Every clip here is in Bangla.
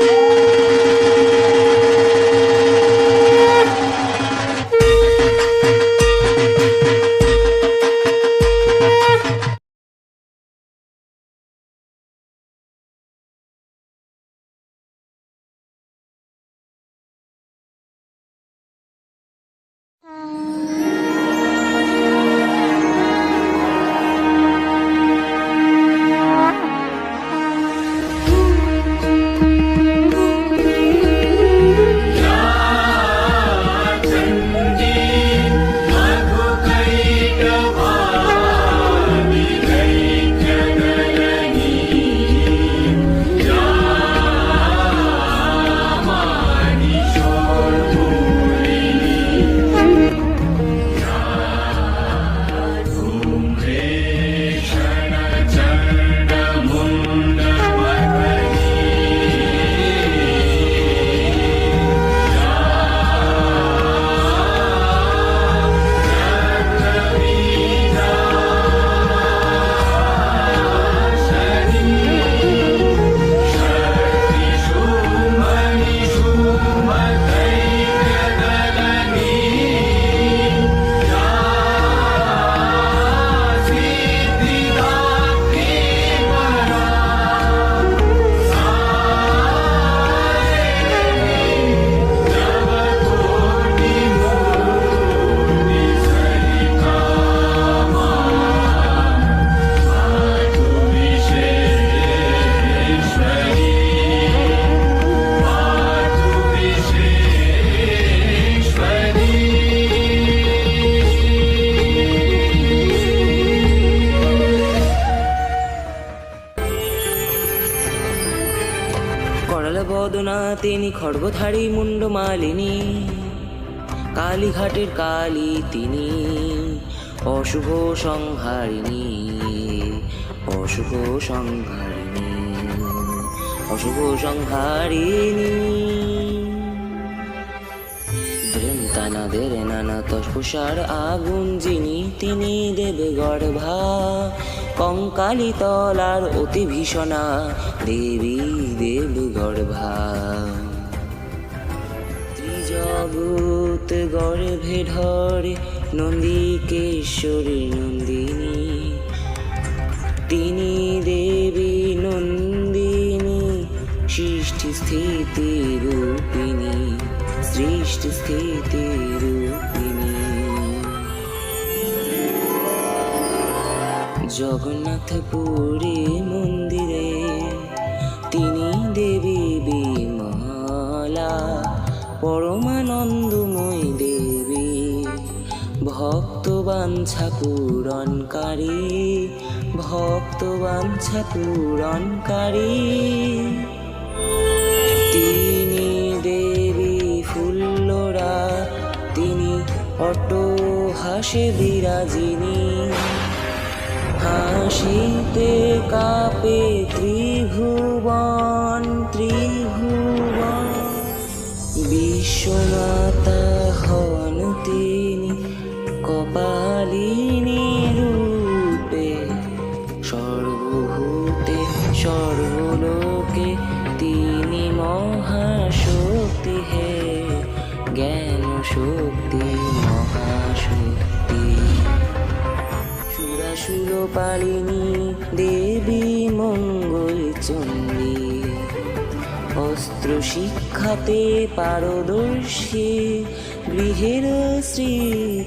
Woo! বদনা তিনি খড়গধারী মুন্ড মালিনী। কালীঘাটের কালী তিনি অশুভ সংহারিণী অশুভ সংহারিণী অশুভ সংহারিণী। তানা দেরে নানা তস্পুষার আগুন যিনি, তিনি দেবে গর্ভা কঙ্কালি তলার অতি ভীষণা, দেবী দেব গর্ভা ত্রিজগৎ গর্ভে ধরে নন্দিকেশ্বরী নন্দিনী, তিনি দেবী সৃষ্টি স্থিতি রূপিণী, সৃষ্টি স্থিতি রূপিণী। জগন্নাথপুরী মন্দিরে তিনি দেবী বিমলা, পরমানন্দময় দেবী ভক্ত বাঞ্ছা পূরণকারী ভক্ত বাঞ্ছা পূরণকারী তিনি দেবী ফুল্লরা, তিনি অট হাসে বিরাজিনী। হাসিতে কাপে ত্রিভুবন ত্রিভুবন। বিশ্বমাতা হন তিনি কপালিনী জ্ঞান শক্তি, মহাশক্তি। সুরাসুর পালিনী দেবী মঙ্গল চণ্ডী অস্ত্র শিক্ষাতে পারদর্শী গৃহের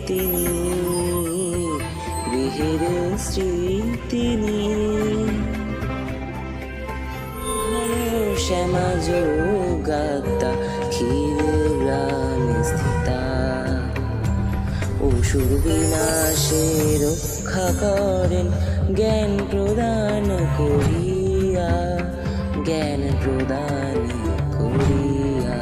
তিনি গৃহের তিনি শ্যামা যোগাতা ক্ষীর অসুর বিনাশে রক্ষা করেন, জ্ঞান প্রদান করিয়া, জ্ঞান প্রদান করিয়া।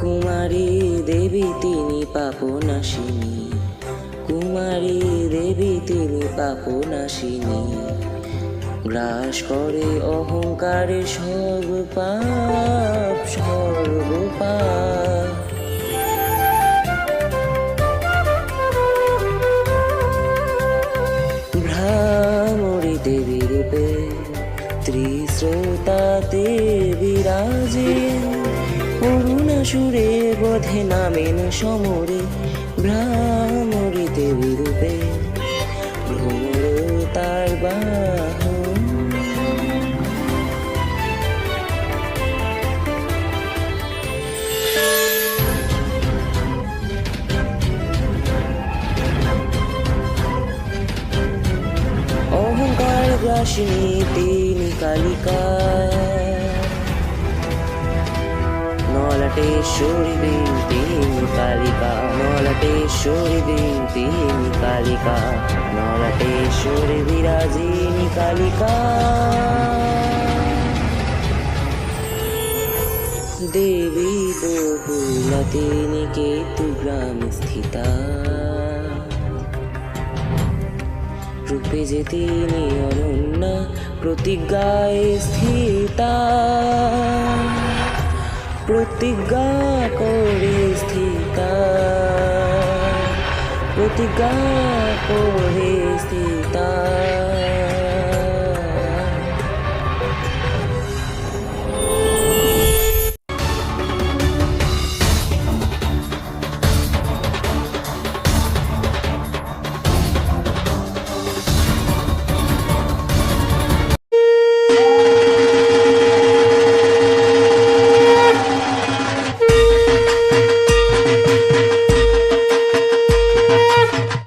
কুমারী দেবী, তিনি পাপনাশিনী। কুমারী দেবী, তিনি পাপনাশিনী। গ্রাস করে অহংকারে সব পাপ সর্ব ভ্রামরি দেবী রূপে, ত্রিশ্রোতা দেবী রাজে করুণা সুরে বধে নামেন সমরে, ভ্রামরি দেবী রূপে ভ্রমর তার বা গ্রাসিনী তিনি কালিকা। নলটেশ্বরী দেব তিনি কালিকা নলটেশ্বরী দেব তিনি কালিকা নলটেশ্বরী বিরাজিনী কালিকা। দেবী বহুলা রূপে যে তিনি অনন্যা প্রতিজ্ঞায় স্থিতা। প্রতিজ্ঞা করে স্থিতা। প্রতিজ্ঞা করে স্থিতা।